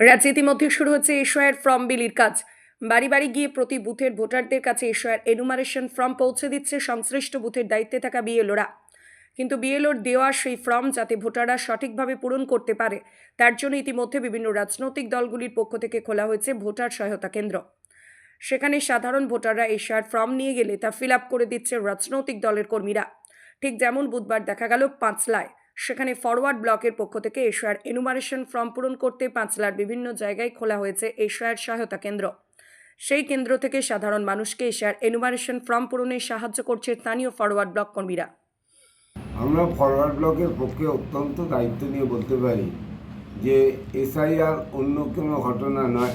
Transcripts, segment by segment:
রাজ্যে ইতিমধ্যে শুরু হচ্ছে এশিয়ার ফর্ম বিলির কাজ। বাড়ি বাড়ি গিয়ে প্রতি বুথের ভোটারদের কাছে এশিয়ার এনুমারেশন ফর্ম পৌঁছে দিচ্ছে সংশ্লিষ্ট বুথের দায়িত্বে থাকা বিএলওরা। কিন্তু বিএলওর দেওয়া সেই ফর্ম যাতে ভোটাররা সঠিকভাবে পূরণ করতে পারে, তার জন্য ইতিমধ্যে বিভিন্ন রাজনৈতিক দলগুলির পক্ষ থেকে খোলা হয়েছে ভোটার সহায়তা কেন্দ্র। সেখানে সাধারণ ভোটাররা এশিয়ার ফর্ম নিয়ে গেলে তা ফিল করে দিচ্ছে রাজনৈতিক দলের কর্মীরা। ঠিক যেমন বুধবার দেখা গেল পাঁচলায়। সেখানে ফরওয়ার্ড ব্লকের পক্ষ থেকে এশিয়ার এনুমারেশন ফর্ম পূরণ করতে পাঁচলার বিভিন্ন জায়গায় খোলা হয়েছে এশিয়ার সহায়তা কেন্দ্র। সেই কেন্দ্র থেকে সাধারণ মানুষকে এশিয়ার এনুমারেশন ফর্ম পূরণে সাহায্য করছে স্থানীয় ফরওয়ার্ড ব্লক কর্মীরা। আমরা ফরওয়ার্ড ব্লকের পক্ষে অত্যন্ত দায়িত্ব নিয়ে বলতে পারি যে এসআইআর অন্য কোনো ঘটনা নয়।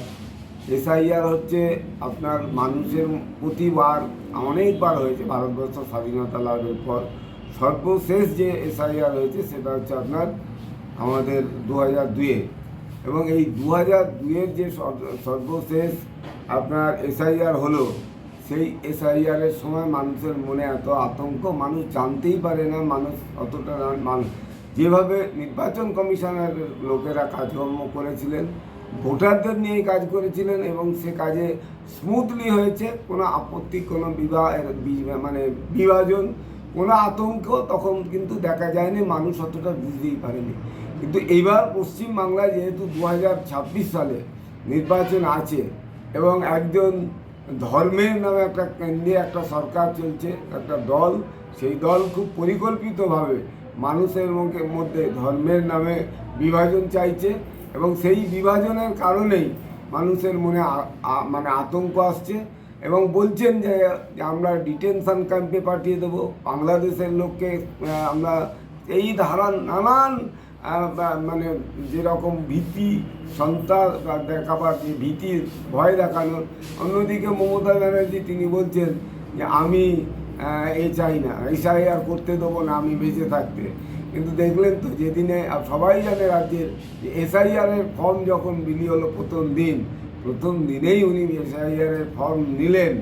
এসআইআর হচ্ছে আপনার মানুষের প্রতিবার অনেকবার হয়েছে, ভারতবর্ষ স্বাধীনতা লাভের পর সর্বশেষ যে এসআইআর রয়েছে সেটা হচ্ছে আপনার আমাদের দু হাজার দুয়ে এবং এই দু হাজার দুয়ের যে সর্ব- সর্বশেষ আপনার এসআইআর হলো, সেই এসআইআরের সময় মানুষের মনে এত আতঙ্ক, মানুষ জানতেই পারে না মানুষ অতটা মানুষ যেভাবে নির্বাচন কমিশনের লোকেরা কাজকর্ম করেছিলেন, ভোটারদের নিয়েই কাজ করেছিলেন এবং সে কাজে স্মুথলি হয়েছে, কোনো আপত্তি, কোনো বিবাহ মানে বিভাজন কোনো আতঙ্ক তখন কিন্তু দেখা যায়নি, মানুষ অতটা বুঝতেই পারেনি। কিন্তু এইবার পশ্চিমবাংলায় যেহেতু দু হাজার ছাব্বিশ সালে নির্বাচন আছে এবং একজন ধর্মের নামে একটা কেন্দ্রে একটা সরকার চলছে, একটা দল, সেই দল খুব পরিকল্পিতভাবে মানুষের মধ্যে ধর্মের নামে বিভাজন চাইছে এবং সেই বিভাজনের কারণেই মানুষের মনে মানে আতঙ্ক আসছে। এবং বলছেন যে আমরা ডিটেনশন ক্যাম্পে পাঠিয়ে দেবো। বাংলাদেশের লোককে আমরা এই ধারা নানান মানে যেরকম ভীতি, সন্ত্রাস দেখাবার যে ভীতির ভয় দেখানোর, অন্যদিকে মমতা ব্যানার্জি তিনি বলছেন যে, আমি এ চাই না এসআই আর করতে দেবো না, আমি বেঁচে থাকতে। কিন্তু দেখলেন তো, যেদিনে সবাই জানে রাজ্যের এসআইআরের ফর্ম যখন বিলি হলো প্রথম দিন প্রথম দিনেই উনি এসআইআরের ফর্ম নিলেন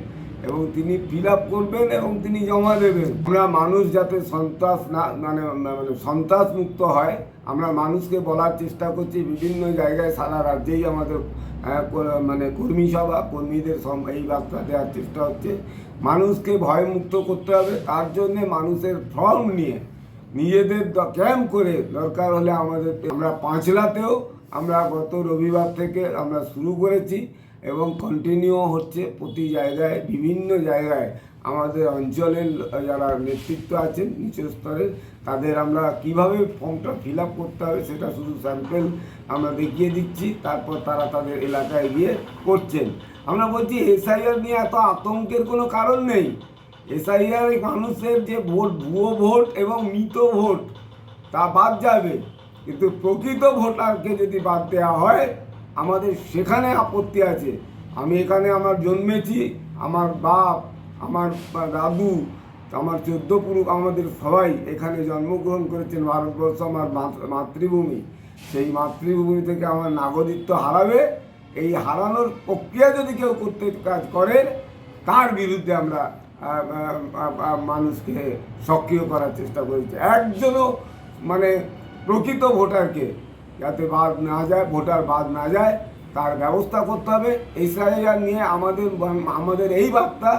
এবং তিনি ফিল করবেন এবং তিনি জমা দেবেন। আমরা মানুষ যাতে সন্ত্রাস না মানে মানে সন্ত্রাস মুক্ত হয়, আমরা মানুষকে বলার চেষ্টা করছি। বিভিন্ন জায়গায় সারা রাজ্যেই আমাদের মানে কর্মী সভা, কর্মীদের এই বার্তা দেওয়ার চেষ্টা হচ্ছে। মানুষকে ভয়মুক্ত করতে হবে। তার জন্যে মানুষের ফর্ম নিয়ে, নিজেদের ক্যাম্প করে দরকার হলে আমাদের আমরা পাঁচলাতেও আমরা গত রবিবার থেকে আমরা শুরু করেছি এবং কন্টিনিউ হচ্ছে প্রতি জায়গায়, বিভিন্ন জায়গায় আমাদের অঞ্চলের যারা নেতৃত্ব আছেন নিচের স্তরের, তাদের আমরা কীভাবে ফর্মটা ফিল করতে হবে সেটা শুধু স্যাম্পেল আমরা দেখিয়ে দিচ্ছি, তারপর তারা তাদের এলাকায় গিয়ে করছেন। আমরা বলছি এসআইআর নিয়ে এত আতঙ্কের কোনো কারণ নেই। এসআইআর মানুষের যে ভোট, ভুয়ো ভোট এবং মৃত ভোট, তা বাদ যাবে। কিন্তু প্রকৃত ভোটারকে যদি বাদ দেওয়া হয়, আমাদের সেখানে আপত্তি আছে। আমি এখানে আমার জন্মেছি, আমার বাপ, আমার দাদু, আমার চোদ্দ পুরুষ, আমাদের সবাই এখানে জন্মগ্রহণ করেছেন ভারতবর্ষ, আমার মাতৃভূমি। সেই মাতৃভূমি থেকে আমার নাগরিকত্ব হারাবে। এই হারানোর প্রক্রিয়া যদি কেউ করতে কাজ করে, তার বিরুদ্ধে আমরা মানুষকে সক্রিয় করার চেষ্টা করেছি। একজনও মানে প্রকৃত ভোটারকে যাতে বাদ না যায়, ভোটার বাদ না যায়, তার ব্যবস্থা করতে হবে। এই এসআইআর নিয়ে আমাদের আমাদের এই বার্তা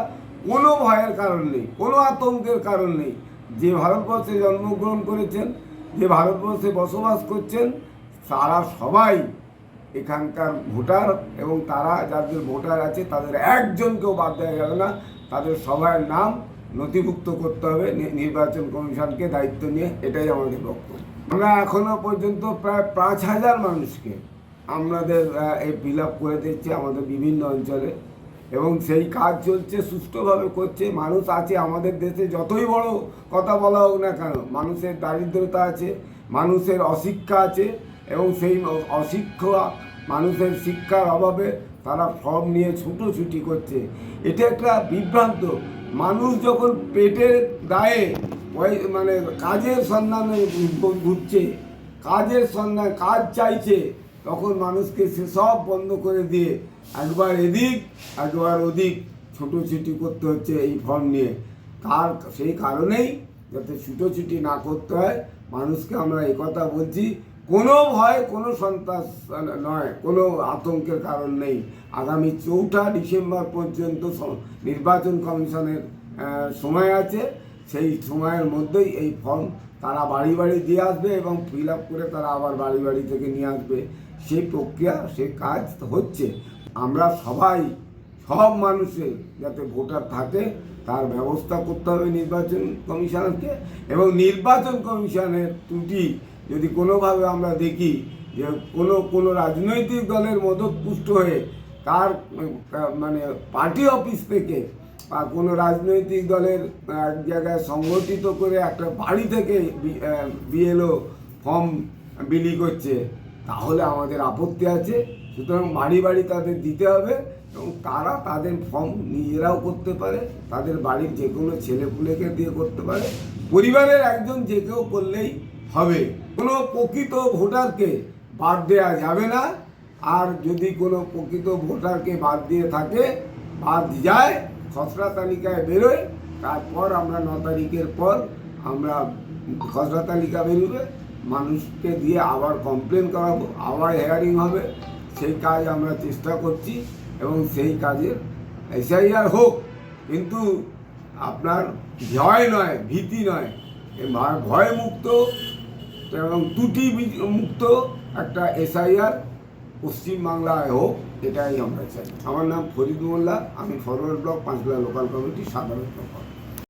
কোনো ভয়ের কারণ নেই, কোনো আতঙ্কের কারণ নেই। যে ভারতবর্ষে জন্মগ্রহণ করেছেন, যে ভারতবর্ষে বসবাস করছেন, তারা সবাই এখানকার ভোটার এবং তারা যাদের ভোটার আছে, তাদের একজনকেও বাদ দেওয়া যাবে না। তাদের সবার নাম নথিভুক্ত করতে হবে। নির্বাচন কমিশনকে দায়িত্ব নিয়ে এটাই আমাদের বক্তব্য। আমরা এখনও পর্যন্ত প্রায় পাঁচ হাজার মানুষকে আমাদের এই ফিল করে দিচ্ছি আমাদের বিভিন্ন অঞ্চলে। এবং সেই কাজ চলছে, সুষ্ঠুভাবে করছে। মানুষ আছে আমাদের দেশে, যতই বড় কথা বলা হোক না কেন, মানুষের দারিদ্রতা আছে, মানুষের অশিক্ষা আছে, এবং সেই অশিক্ষা, মানুষের শিক্ষার অভাবে তারা ফর্ম নিয়ে ছুটোছুটি করছে। এটা একটা বিভ্রান্ত। মানুষ যখন পেটের দায়ে মানে কাজের সন্ধানে ঘুরছে, কাজের সন্ধান, কাজ চাইছে, তখন মানুষকে সেসব বন্ধ করে দিয়ে একবার এদিক, একবার ওদিক ছুটোছুটি করতে হচ্ছে এই ফর্ম নিয়ে। তার সেই কারণেই যাতে ছুটোছুটি না করতে হয়, মানুষকে আমরা কথা বলছি, কোনো ভয়, কোনো সন্ত্রাস নয়, কোনো আতঙ্কের কারণ নেই। আগামী চৌঠা ডিসেম্বর পর্যন্ত স- নির্বাচন কমিশনের সময় আছে। সেই সময়ের মধ্যেই এই ফর্ম তারা বাড়ি বাড়ি দিয়ে আসবে এবং ফিল আপ করে তারা আবার বাড়ি বাড়ি থেকে নিয়ে আসবে। সেই প্রক্রিয়া সে কাজ হচ্ছে। আমরা সবাই, সব মানুষের যাতে ভোটার থাকে, তার ব্যবস্থা করতে হবে নির্বাচন কমিশনকে এবং নির্বাচন কমিশনের ত্রুটি যদি কোনোভাবে আমরা দেখি যে কোনো কোনো রাজনৈতিক দলের মদত পুষ্ট হয়ে তার মানে পার্টি অফিস থেকে বা কোনো রাজনৈতিক দলের এক জায়গায় সংগঠিত করে একটা বাড়ি থেকে বিএলও ফর্ম বিলি করছে, তাহলে আমাদের আপত্তি আছে। সুতরাং বাড়ি বাড়ি তাদের দিতে হবে এবং তারা তাদের ফর্ম নিজেরাও করতে পারে, তাদের বাড়ির যে কোনো ছেলেপুলেকে দিয়ে করতে পারে। পরিবারের একজন যে কেউ করলেই হবে। কোনো প্রকৃত ভোটারকে বাদ দেওয়া যাবে না। আর যদি কোনো প্রকৃত ভোটারকে বাদ দিয়ে থাকে, বাদ যায় খসড়া তালিকায় বেরোয়, তারপর আমরা ন তারিখের পর আমরা খসড়া তালিকা বেরোবে, মানুষকে দিয়ে আবার কমপ্লেন করাবো, আবার হেয়ারিং হবে। সেই কাজ আমরা চেষ্টা করছি এবং সেই কাজের এসআইআর হোক, কিন্তু আপনার ভয় নয়, ভীতি নয়। ভয়- মুক্ত এবং ত্রুটি মুক্ত একটা এসআইআর পশ্চিমবাংলায় হোক এটাই আমরা চাই। আমার নাম ফরিদ মোল্লা, আমি forward bloc Panchla local committee সাধারণ সম্পাদক।